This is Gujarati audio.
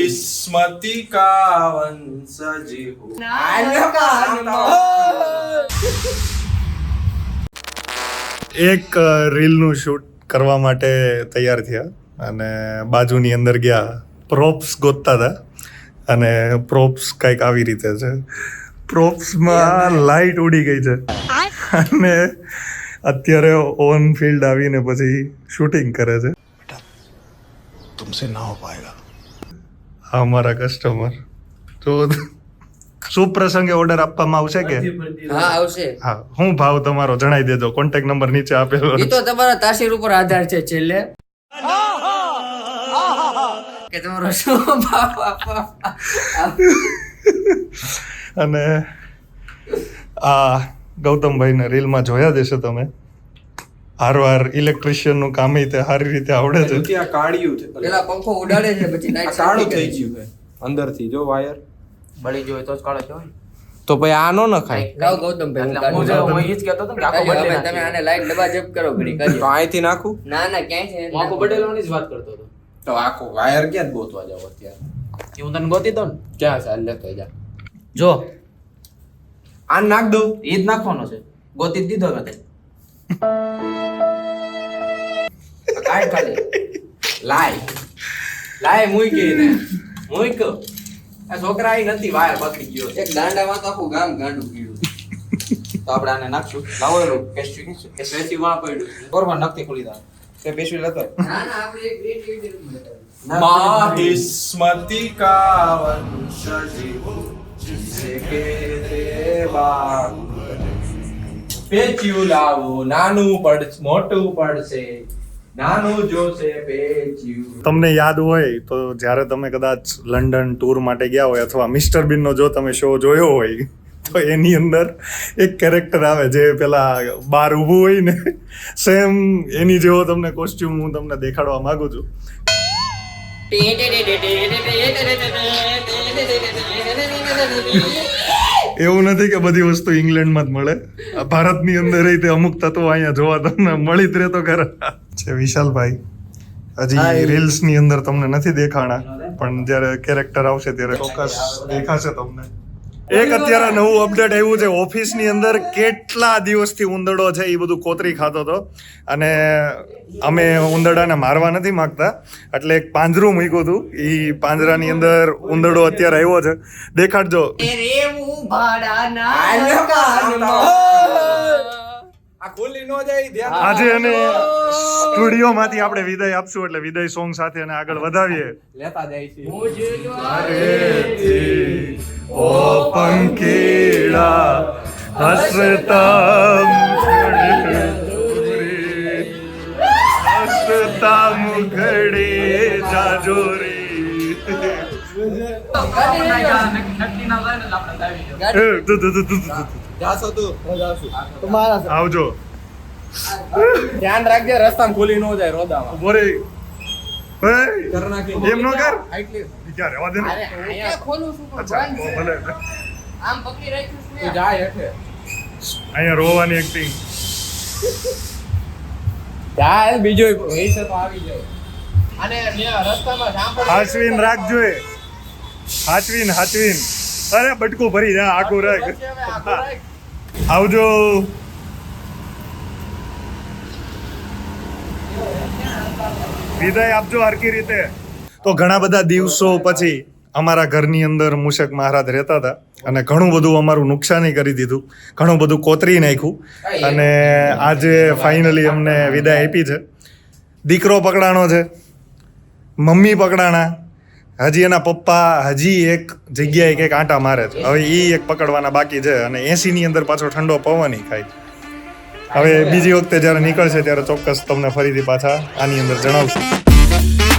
माहिस्मती का वंशजी हूँ એક અ, રીલનું શૂટ કરવા માટે તૈયાર થયા અને બાજુની અંદર ગયા પ્રોપ્સ ગોતતા હતા અને પ્રોપ્સ કંઈક આવી રીતે છે પ્રોપ્સમાં લાઇટ ઉડી ગઈ છે અને અત્યારે ઓન ફિલ્ડ આવીને પછી શૂટિંગ કરે છે तुमसे ना हो पाएगा આ અમારા કસ્ટમર તો શુભ પ્રસંગે ઓર્ડર આપવામાં આવશે કે? હા આવશે. હા હું ભાવ તમારો જણાવી દેજો. કોન્ટેક્ટ નંબર નીચે આપેલો એ તો તમારા તાસીર ઉપર આધાર છે છેલ્લે. કે તમારો શું ભાવ અને આ ગૌતમભાઈને રીલમાં જોયા દેશો તમે. હારવાર ઇલેક્ટ્રિશિયનનું કામ તે સારી રીતે આવડે છે. ત્યાં કાળિયું છે પેલા પંખો ઉડાડે છે પછી નાઈટ કાળું થઈ ગયું છે. અંદરથી જો વાયર બળી ગયો હોય તો જ કાળો કહેવાય તો પછી આ નો નખાય. ગૌતમભાઈ ગૌતમ એટલે હું જે હું ઈ જ કહેતો તો કે આખો કાઢ્યો, તમે આને લાઈટ ડબ્બા જપ કરો ઘડી તો કાઢ્યો. અહીંથી નાખું? ના ના ક્યાંય છે હું આખો બદલવાની જ વાત કરતો હતો. તો આખો વાયર ક્યાં ગોતવા જાવ અત્યારે? એ હું તને ગોતી દઉં ને? ક્યાં છે? લે તો જા. જો. આ નાખ દઉં? એ જ નાખવાનો છે. ગોતી જ દીધો મેં કાઈ ખાલી. લાય. લાય નથી વાયર બકી નાખશું. તે પેસ્ટ્રી લતો. ના ના આપણે એક પેચ્યું લાવો નાનું પડ મોટું પડશે નાનું જોશે પેચ્યું તમને યાદ હોય તો જ્યારે તમે કદાચ લંડન ટૂર માટે ગયા હોય અથવા મિસ્ટર બીનનો જો તમે શો જોયો હોય તો એની અંદર એક કેરેક્ટર આવે જે પેલા બાર ઊભું હોય ને સેમ એની જેવો તમને કોસ્ટ્યુમ હું તમને દેખાડવા માંગુ છું એવું નથી કે બધી વસ્તુ ઇંગ્લેન્ડમાં જ મળે. ભારતની અંદર રહી તે અમુક તત્વો અહીંયા જોવા તમને મળી જ રહેતો ખરા. છે વિશાલભાઈ હજી રીલ્સની અંદર તમને નથી દેખાણા પણ જ્યારે કેરેક્ટર આવશે ત્યારે ચોક્કસ દેખાશે તમને. એક અત્યારે નવું અપડેટ આવ્યું છે. ઓફિસની અંદર કેટલા દિવસથી ઉંદરડો છે એ બધું કોતરી ખાતો હતો. અને અમે ઉંદરડાને મારવા નથી માંગતા. એટલે એક પાંજરું મૂક્યું હતું. એ પાંજરાની અંદર ઉંદરડો અત્યારે આવ્યો છે. દેખાડજો. રેવું અને સ્ટુડિયો ખુલ્લી નો જાય ધ્યાન આજે સ્ટુડિયોમાંથી આપણે વિદાય આપશું એટલે વિદાય સોંગ સાથે અને આગળ વધાવીએ. લેતા જાય છે. ઓ પંખીડા હસતા હસતા મુખડે જાજોરી. આવજો. ધ્યાન રાખજે રસ્તામાં ખોલી નો જાય રોદામાં. બોરે એમ નો કર? ઈ રહેવા દે ને? ખોલું છું. ભલે આમ પકડી રાખ્યું તું જાય હેઠે. અહીંયા રોવાની એક્ટિંગ જાય બીજો તો આવી જાય. અને રસ્તામાં હાચવીન રાખજો એ. હાચવીન હાચવીન. અરે બટકું ભરી જા આખું રાખ. આવજો. વિદાય આપજો હરકી રીતે. તો ઘણા બધા દિવસો પછી અમારા ઘરની અંદર મૂષક મહારાજ રહેતા હતા અને ઘણું બધું અમારું નુકસાની કરી દીધું. ઘણું બધું કોતરી નાખ્યું. અને આજે ફાઇનલી અમને વિદાય આપી છે. દીકરો પકડાણો છે. મમ્મી પકડાણા. હજી એના પપ્પા હજી એક જગ્યાએ કંઈક આંટા મારે છે. હવે એ એક પકડવાના બાકી છે અને એસીની અંદર પાછો ઠંડો પવન ખાય. હવે બીજી વખતે જ્યારે નીકળશે ત્યારે ચોક્કસ તમને ફરીથી પાછા આની અંદર જણાવશું.